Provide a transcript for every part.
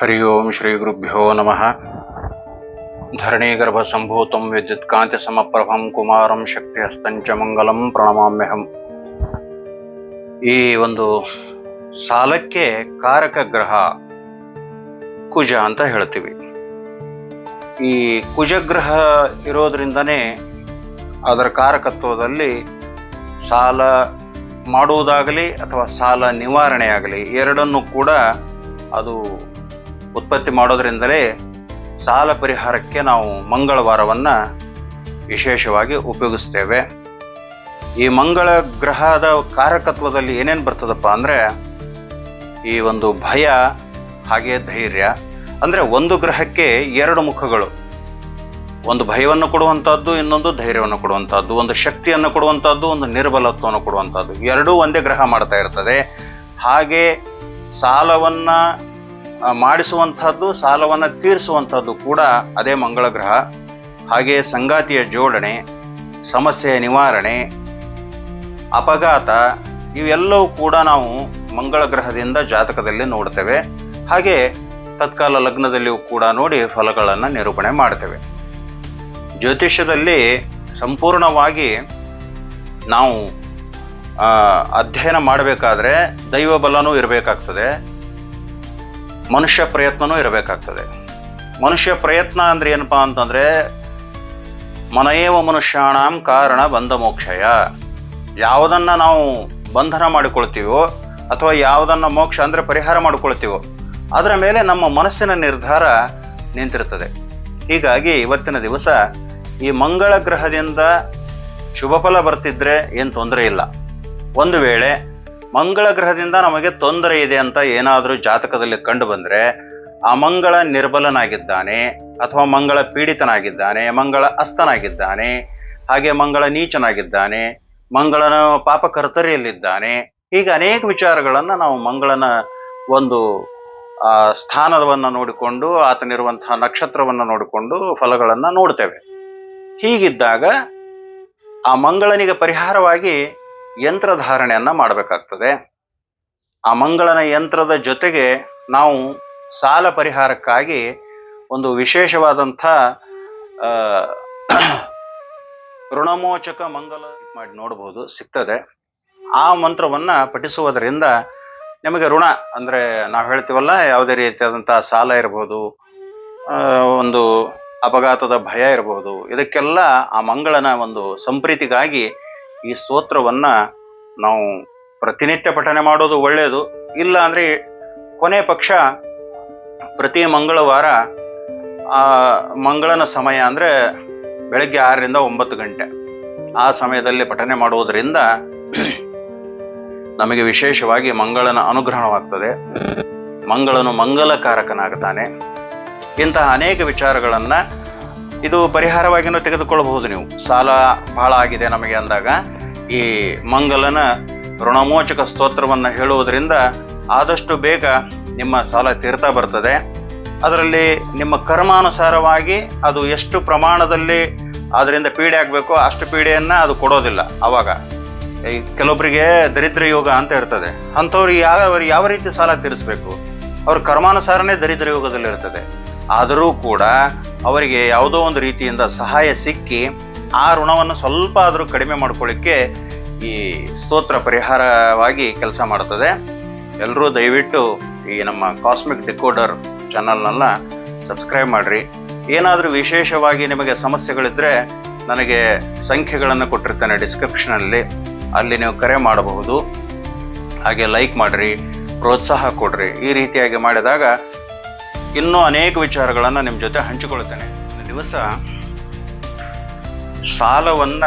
ಹರಿ ಓಂ ಶ್ರೀ ಗುರುಭ್ಯೋ ನಮಃ ಧರಣೀಗರ್ಭ ಸಂಭೂತಂ ವಿದ್ಯುತ್ಕಾಂತಿ ಸಮಪ್ರಭಂ ಕುಮಾರಂ ಶಕ್ತಿ ಹಸ್ತಂಚ ಮಂಗಲಂ ಪ್ರಣಮಾಮ್ಯಹಂ ಈ ಒಂದು ಸಾಲಕ್ಕೆ ಕಾರಕ ಗ್ರಹ ಕುಜ ಅಂತ ಹೇಳ್ತೀವಿ. ಈ ಕುಜಗ್ರಹ ಇರೋದ್ರಿಂದನೇ ಅದರ ಕಾರಕತ್ವದಲ್ಲಿ ಸಾಲ ಮಾಡುವುದಾಗಲಿ ಅಥವಾ ಸಾಲ ನಿವಾರಣೆಯಾಗಲಿ ಎರಡನ್ನೂ ಕೂಡ ಅದು ಉತ್ಪತ್ತಿ ಮಾಡೋದ್ರಿಂದಲೇ ಸಾಲ ಪರಿಹಾರಕ್ಕೆ ನಾವು ಮಂಗಳವಾರವನ್ನು ವಿಶೇಷವಾಗಿ ಉಪಯೋಗಿಸ್ತೇವೆ. ಈ ಮಂಗಳ ಗ್ರಹದ ಕಾರಕತ್ವದಲ್ಲಿ ಏನೇನು ಬರ್ತದಪ್ಪ ಅಂದರೆ ಈ ಒಂದು ಭಯ ಹಾಗೆ ಧೈರ್ಯ. ಅಂದರೆ ಒಂದು ಗ್ರಹಕ್ಕೆ ಎರಡು ಮುಖಗಳು. ಒಂದು ಭಯವನ್ನು ಕೊಡುವಂಥದ್ದು ಇನ್ನೊಂದು ಧೈರ್ಯವನ್ನು ಕೊಡುವಂಥದ್ದು ಒಂದು ಶಕ್ತಿಯನ್ನು ಕೊಡುವಂಥದ್ದು ಒಂದು ನಿರ್ಬಲತ್ವವನ್ನು ಕೊಡುವಂಥದ್ದು ಎರಡೂ ಒಂದೇ ಗ್ರಹ ಮಾಡ್ತಾ ಇರ್ತದೆ. ಹಾಗೆ ಸಾಲವನ್ನು ಮಾಡಿಸುವಂಥದ್ದು, ಸಾಲವನ್ನು ತೀರಿಸುವಂಥದ್ದು ಕೂಡ ಅದೇ ಮಂಗಳ ಗ್ರಹ ಹಾಗೆ ಸಂಗಾತಿಯ ಜೋಡಣೆ, ಸಮಸ್ಯೆಯ ನಿವಾರಣೆ, ಅಪಘಾತ, ಇವೆಲ್ಲವೂ ಕೂಡ ನಾವು ಮಂಗಳ ಗ್ರಹದಿಂದ ಜಾತಕದಲ್ಲಿ ನೋಡ್ತೇವೆ. ಹಾಗೆ ತತ್ಕಾಲ ಲಗ್ನದಲ್ಲಿಯೂ ಕೂಡ ನೋಡಿ ಫಲಗಳನ್ನು ನಿರೂಪಣೆ ಮಾಡ್ತೇವೆ. ಜ್ಯೋತಿಷ್ಯದಲ್ಲಿ ಸಂಪೂರ್ಣವಾಗಿ ನಾವು ಅಧ್ಯಯನ ಮಾಡಬೇಕಾದ್ರೆ ದೈವ ಬಲನೂ ಇರಬೇಕಾಗ್ತದೆ. ಮನುಷ್ಯ ಪ್ರಯತ್ನನೂ ಇರಬೇಕಾಗ್ತದೆ. ಮನುಷ್ಯ ಪ್ರಯತ್ನ ಅಂದರೆ ಏನಪ್ಪ ಅಂತಂದರೆ, ಮನಯೇವ ಮನುಷ್ಯಾಣಂ ಕಾರಣ ಬಂಧ ಮೋಕ್ಷಯ. ಯಾವುದನ್ನು ನಾವು ಬಂಧನ ಮಾಡಿಕೊಳ್ತೀವೋ ಅಥವಾ ಯಾವುದನ್ನು ಮೋಕ್ಷ ಅಂದರೆ ಪರಿಹಾರ ಮಾಡಿಕೊಳ್ತೀವೋ, ಅದರ ಮೇಲೆ ನಮ್ಮ ಮನಸ್ಸಿನ ನಿರ್ಧಾರ ನಿಂತಿರ್ತದೆ. ಹೀಗಾಗಿ ಇವತ್ತಿನ ದಿವಸ ಈ ಮಂಗಳ ಗ್ರಹದಿಂದ ಶುಭ ಫಲ ಬರ್ತಿದ್ರೆ ಏನು ತೊಂದರೆ ಇಲ್ಲ. ಒಂದು ವೇಳೆ ಮಂಗಳ ಗ್ರಹದಿಂದ ನಮಗೆ ತೊಂದರೆ ಇದೆ ಅಂತ ಏನಾದರೂ ಜಾತಕದಲ್ಲಿ ಕಂಡು ಬಂದರೆ, ಆ ಮಂಗಳ ನಿರ್ಬಲನಾಗಿದ್ದಾನೆ, ಅಥವಾ ಮಂಗಳ ಪೀಡಿತನಾಗಿದ್ದಾನೆ, ಮಂಗಳ ಅಸ್ತನಾಗಿದ್ದಾನೆ, ಹಾಗೆ ಮಂಗಳ ನೀಚನಾಗಿದ್ದಾನೆ, ಮಂಗಳನ ಪಾಪಕರ್ತರಿಯಲ್ಲಿದ್ದಾನೆ, ಹೀಗೆ ಅನೇಕ ವಿಚಾರಗಳನ್ನು ನಾವು ಮಂಗಳನ ಒಂದು ಸ್ಥಾನವನ್ನು ನೋಡಿಕೊಂಡು, ಆತನಿರುವಂತಹ ನಕ್ಷತ್ರವನ್ನು ನೋಡಿಕೊಂಡು ಫಲಗಳನ್ನು ನೋಡ್ತೇವೆ. ಹೀಗಿದ್ದಾಗ ಆ ಮಂಗಳನಿಗೆ ಪರಿಹಾರವಾಗಿ ಯಂತ್ರಧಾರಣೆಯನ್ನ ಮಾಡಬೇಕಾಗ್ತದೆ. ಆ ಮಂಗಳನ ಯಂತ್ರದ ಜೊತೆಗೆ ನಾವು ಸಾಲ ಪರಿಹಾರಕ್ಕಾಗಿ ಒಂದು ವಿಶೇಷವಾದಂಥ ಋಣಮೋಚಕ ಮಂಗಲ ಮಾಡಿ ನೋಡಬಹುದು ಸಿಗ್ತದೆ. ಆ ಮಂತ್ರವನ್ನ ಪಠಿಸುವುದರಿಂದ ನಿಮಗೆ ಋಣ, ಅಂದ್ರೆ ನಾವು ಹೇಳ್ತೀವಲ್ಲ, ಯಾವುದೇ ರೀತಿಯಾದಂಥ ಸಾಲ ಇರಬಹುದು ಒಂದು ಅಪಘಾತದ ಭಯ ಇರಬಹುದು ಇದಕ್ಕೆಲ್ಲ ಆ ಮಂಗಳನ ಒಂದು ಸಂಪ್ರೀತಿಗಾಗಿ ಈ ಸ್ತೋತ್ರವನ್ನ ನಾವು ಪ್ರತಿನಿತ್ಯ ಪಠನೆ ಮಾಡೋದು ಒಳ್ಳೆಯದು ಇಲ್ಲ ಅಂದ್ರೆ ಕೊನೆ ಪಕ್ಷ ಪ್ರತಿ ಮಂಗಳವಾರ ಆ ಮಂಗಳನ ಸಮಯ ಅಂದ್ರೆ ಬೆಳಗ್ಗೆ ಆರರಿಂದ ಒಂಬತ್ತು ಗಂಟೆ. ಆ ಸಮಯದಲ್ಲಿ ಪಠನೆ ಮಾಡುವುದರಿಂದ ನಮಗೆ ವಿಶೇಷವಾಗಿ ಮಂಗಳನ ಅನುಗ್ರಹವಾಗ್ತದೆ. ಮಂಗಳನು ಮಂಗಲಕಾರಕನಾಗ್ತಾನೆ. ಇಂತಹ ಅನೇಕ ವಿಚಾರಗಳನ್ನ ಇದು ಪರಿಹಾರವಾಗಿನೂ ತೆಗೆದುಕೊಳ್ಳಬಹುದು ನೀವು. ಸಾಲ ಬಹಳ ಆಗಿದೆ ನಮಗೆ ಅಂದಾಗ ಈ ಮಂಗಲನ ಋಣಮೋಚಕ ಸ್ತೋತ್ರವನ್ನು ಹೇಳುವುದರಿಂದ ಆದಷ್ಟು ಬೇಗ ನಿಮ್ಮ ಸಾಲ ತೀರ್ತಾ ಬರ್ತದೆ. ಅದರಲ್ಲಿ ನಿಮ್ಮ ಕರ್ಮಾನುಸಾರವಾಗಿ ಅದು ಎಷ್ಟು ಪ್ರಮಾಣದಲ್ಲಿ ಅದರಿಂದ ಪೀಡೆ ಆಗಬೇಕೋ ಅಷ್ಟು ಪೀಡೆಯನ್ನು ಅದು ಕೊಡೋದಿಲ್ಲ ಆವಾಗ ಈ ಕೆಲವೊಬ್ಬರಿಗೆ ದರಿದ್ರ ಯೋಗ ಅಂತ ಇರ್ತದೆ. ಅಂಥವ್ರಿಗೆ ಯಾವ ಯಾವ ರೀತಿ ಸಾಲ ತೀರಿಸಬೇಕು? ಅವ್ರ ಕರ್ಮಾನುಸಾರನೇ ದರಿದ್ರ ಯೋಗದಲ್ಲಿ ಇರ್ತದೆ ಆದರೂ ಕೂಡ ಅವರಿಗೆ ಯಾವುದೋ ಒಂದು ರೀತಿಯಿಂದ ಸಹಾಯ ಸಿಕ್ಕಿ ಆ ಋಣವನ್ನು ಸ್ವಲ್ಪ ಆದರೂ ಕಡಿಮೆ ಮಾಡ್ಕೊಳ್ಳಿಕ್ಕೆ ಈ ಸ್ತೋತ್ರ ಪರಿಹಾರವಾಗಿ ಕೆಲಸ ಮಾಡ್ತದೆ. ಎಲ್ಲರೂ ದಯವಿಟ್ಟು ಈ ನಮ್ಮ ಕಾಸ್ಮಿಕ್ ಡಿಕೋಡರ್ ಚಾನಲ್ನೆಲ್ಲ ಸಬ್ಸ್ಕ್ರೈಬ್ ಮಾಡಿರಿ. ಏನಾದರೂ ವಿಶೇಷವಾಗಿ ನಿಮಗೆ ಸಮಸ್ಯೆಗಳಿದ್ದರೆ ನನಗೆ ಸಂಖ್ಯೆಗಳನ್ನು ಕೊಟ್ಟಿರ್ತೇನೆ ಡಿಸ್ಕ್ರಿಪ್ಷನಲ್ಲಿ ಅಲ್ಲಿ ನೀವು ಕರೆ ಮಾಡಬಹುದು. ಹಾಗೆ ಲೈಕ್ ಮಾಡಿರಿ, ಪ್ರೋತ್ಸಾಹ ಕೊಡ್ರಿ. ಈ ರೀತಿಯಾಗಿ ಮಾಡಿದಾಗ ಇನ್ನೂ ಅನೇಕ ವಿಚಾರಗಳನ್ನು ನಿಮ್ಮ ಜೊತೆ ಹಂಚಿಕೊಳ್ತೇನೆ ದಿವಸ ಸಾಲವನ್ನ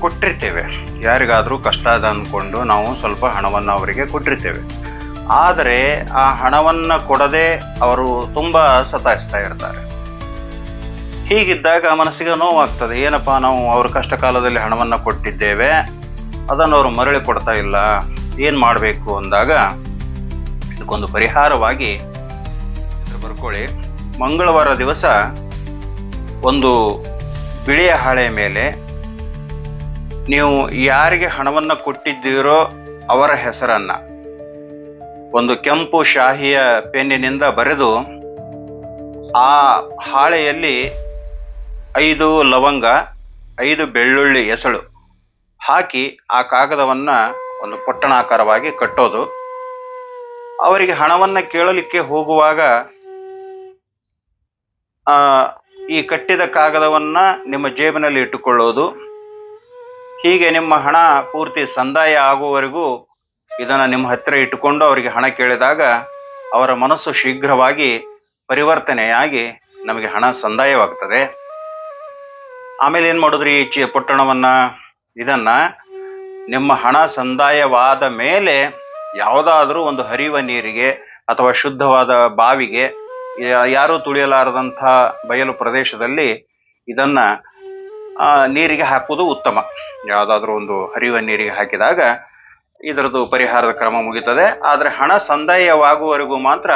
ಕೊಟ್ಟಿರ್ತೇವೆ. ಯಾರಿಗಾದರೂ ಕಷ್ಟ ಅದ ಅಂದ್ಕೊಂಡು ನಾವು ಸ್ವಲ್ಪ ಹಣವನ್ನು ಅವರಿಗೆ ಕೊಟ್ಟಿರ್ತೇವೆ. ಆದರೆ ಆ ಹಣವನ್ನು ಕೊಡದೆ ಅವರು ತುಂಬ ಸತಾಯಿಸ್ತಾ ಇರ್ತಾರೆ. ಹೀಗಿದ್ದಾಗ ಮನಸ್ಸಿಗೆ ನೋವಾಗ್ತದೆ. ಏನಪ್ಪಾ ನಾವು ಅವ್ರ ಕಷ್ಟ ಕಾಲದಲ್ಲಿ ಹಣವನ್ನು ಕೊಟ್ಟಿದ್ದೇವೆ. ಅದನ್ನು ಅವರು ಮರಳಿ ಕೊಡ್ತಾ ಇಲ್ಲ. ಏನು ಮಾಡಬೇಕು ಅಂದಾಗ ಇದಕ್ಕೊಂದು ಪರಿಹಾರವಾಗಿ ಬರ್ಕೊಳ್ಳಿ. ಮಂಗಳವಾರ ದಿವಸ ಒಂದು ಬಿಳಿಯ ಹಾಳೆ ಮೇಲೆ ನೀವು ಯಾರಿಗೆ ಹಣವನ್ನು ಕೊಟ್ಟಿದ್ದೀರೋ ಅವರ ಹೆಸರನ್ನ, ಒಂದು ಕೆಂಪು ಶಾಹಿಯ ಪೆನ್ನಿನಿಂದ ಬರೆದು ಆ ಹಾಳೆಯಲ್ಲಿ ಐದು ಲವಂಗ, ಐದು ಬೆಳ್ಳುಳ್ಳಿ ಎಸಳು ಹಾಕಿ ಆ ಕಾಗದವನ್ನ ಒಂದು ಪೊಟ್ಟಣಾಕಾರವಾಗಿ ಕಟ್ಟೋದು. ಅವರಿಗೆ ಹಣವನ್ನು ಕೇಳಲಿಕ್ಕೆ ಹೋಗುವಾಗ ಈ ಕಟ್ಟಿದ ಕಾಗದವನ್ನ ನಿಮ್ಮ ಜೇಬಿನಲ್ಲಿ ಇಟ್ಟುಕೊಳ್ಳೋದು. ಹೀಗೆ ನಿಮ್ಮ ಹಣ ಪೂರ್ತಿ ಸಂದಾಯ ಆಗುವವರೆಗೂ ಇದನ್ನ ನಿಮ್ಮ ಹತ್ತಿರ ಇಟ್ಟುಕೊಂಡು ಅವರಿಗೆ ಹಣ ಕೇಳಿದಾಗ ಅವರ ಮನಸ್ಸು ಶೀಘ್ರವಾಗಿ ಪರಿವರ್ತನೆಯಾಗಿ ನಮಗೆ ಹಣ ಸಂದಾಯವಾಗ್ತದೆ. ಆಮೇಲೆ ಏನು ಮಾಡಿದ್ರಿ ಈ ಪೊಟ್ಟಣವನ್ನ? ಇದನ್ನ ನಿಮ್ಮ ಹಣ ಸಂದಾಯವಾದ ಮೇಲೆ ಯಾವುದಾದ್ರೂ ಒಂದು ಹರಿಯುವ ನೀರಿಗೆ ಅಥವಾ ಶುದ್ಧವಾದ ಬಾವಿಗೆ ಯಾರೂ ತುಳಿಯಲಾರದಂಥ ಬಯಲು ಪ್ರದೇಶದಲ್ಲಿ ಇದನ್ನ ನೀರಿಗೆ ಹಾಕುವುದು ಉತ್ತಮ. ಯಾವುದಾದ್ರೂ ಒಂದು ಹರಿಯುವ ನೀರಿಗೆ ಹಾಕಿದಾಗ ಇದರದ್ದು ಪರಿಹಾರದ ಕ್ರಮ ಮುಗಿತದೆ. ಆದರೆ ಹಣ ಸಂದಾಯವಾಗುವವರೆಗೂ ಮಾತ್ರ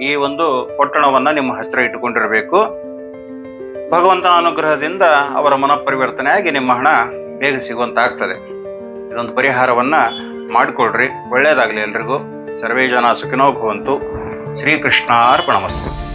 ಈ ಒಂದು ಪೊಟ್ಟಣವನ್ನು ನಿಮ್ಮ ಹತ್ತಿರ ಇಟ್ಟುಕೊಂಡಿರಬೇಕು. ಭಗವಂತನ ಅನುಗ್ರಹದಿಂದ ಅವರ ಮನಪರಿವರ್ತನೆಯಾಗಿ ನಿಮ್ಮ ಹಣ ಬೇಗ ಸಿಗುವಂತಾಗ್ತದೆ. ಇದೊಂದು ಪರಿಹಾರವನ್ನು ಮಾಡಿಕೊಡ್ರಿ ಒಳ್ಳೆಯದಾಗಲಿ ಎಲ್ರಿಗೂ. ಸರ್ವೇ ಜನ ಸುಖಿನೋ ಭವಂತು. श्रीकृष्णार्पणमस्तु।